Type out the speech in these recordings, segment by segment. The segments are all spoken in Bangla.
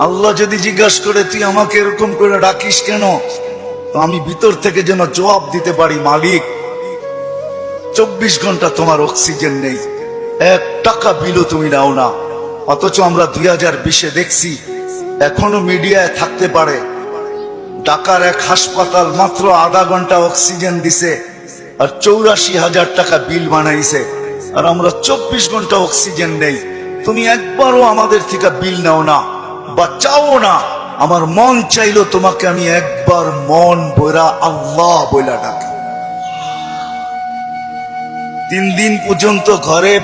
আল্লাহ যদি জিজ্ঞাসা করে, তুই আমাকে এরকম করে ডাকিস কেন? তো আমি ভিতর থেকে যেন জবাব দিতে পারি, মালিক, চব্বিশ ঘণ্টা তোমার অক্সিজেন নেই। এক টাকা বিলও তুমি নাও না। অথচ আমরা দুই হাজার বিশে দেখছি, এখনও মিডিয়ায় থাকতে পারে। ঢাকার এক হাসপাতাল মাত্র আধা ঘণ্টা অক্সিজেন দিছে আর চৌরাশি হাজার টাকা বিল বানাইছে। আর আমরা চব্বিশ ঘণ্টা অক্সিজেন নেই। তুমি একবারও আমাদের থেকে বিল নাও না। বা চাও না। আমার মন চাইলো তোমাকে আমি একবার মন বইরা আল্লাহ বইলা ডাকি। তিন দিন পর্যন্ত ঘরে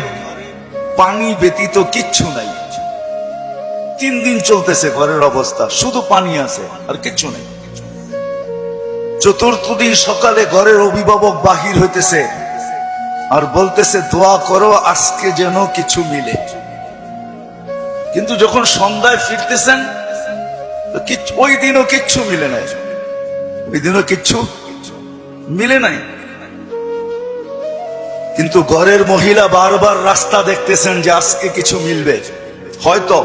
পানি ব্যতীত কিচ্ছু নাই। তিন দিন চলতেছে ঘরের অবস্থা, শুধু পানি আছে, আর কিচ্ছু নেই। চতুর্থ দিন সকালে ঘরের অভিভাবক বাহির হইতেছে আর বলতেছে, দোয়া করো, আজকে যেন কিছু মিলে। কিন্তু যখন সন্ধ্যায় ফিরতেছেন ওই দিনও কিচ্ছু মিলে নাই। ওই দিনও কিচ্ছু মিলে নাই। কিন্তু ঘরের মহিলা বারবার রাস্তা দেখতেছেন যে আজকে কিছু মিলবে। হয়তো।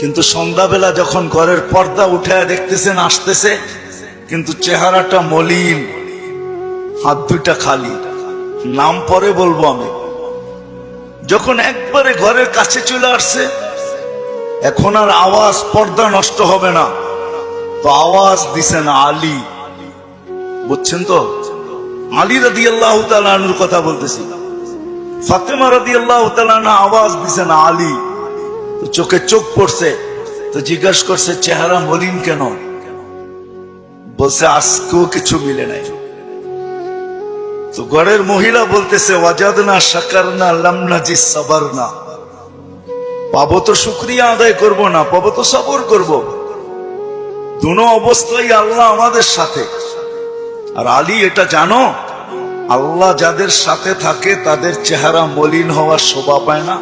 কিন্তু সন্ধ্যাবেলা যখন ঘরের পর্দা উঠে দেখতেছেন, আসতেছে, কিন্তু চেহারাটা মলিন, হাত দুইটা খালি। নাম পরে বলব আমি। যখন একবারে ঘরের কাছে চলে আসছে, এখন আর আওয়াজ পর্দা নষ্ট হবে না। তো আওয়াজ দিছেন আলী। বুঝছেন তো? আলী রাদি আল্লাহ তালুর কথা বলতেছি। ফাতেমা রাদি আল্লাহ তালানা আওয়াজ দিছেন আলী। তো চোখে চোখ পড়ছে, তো জিজ্ঞাসা করছে, চেহারা মলিন কেন? বলছে, আজকেও কিছু মিলে নাই। তো ঘরের মহিলা বলতেছে ওয়াজাদ না সাকার না লামনা জি সাবার না পাবো তো শুক্রিয়া আদায় করব না, পাবো তো সবর করব। দুনো অবস্থায় আল্লাহ আমাদের সাথে। আর আলী এটা জানো, আল্লাহ যাদের সাথে থাকে তাদের চেহারা মলিন হওয়ার শোভা পায় না।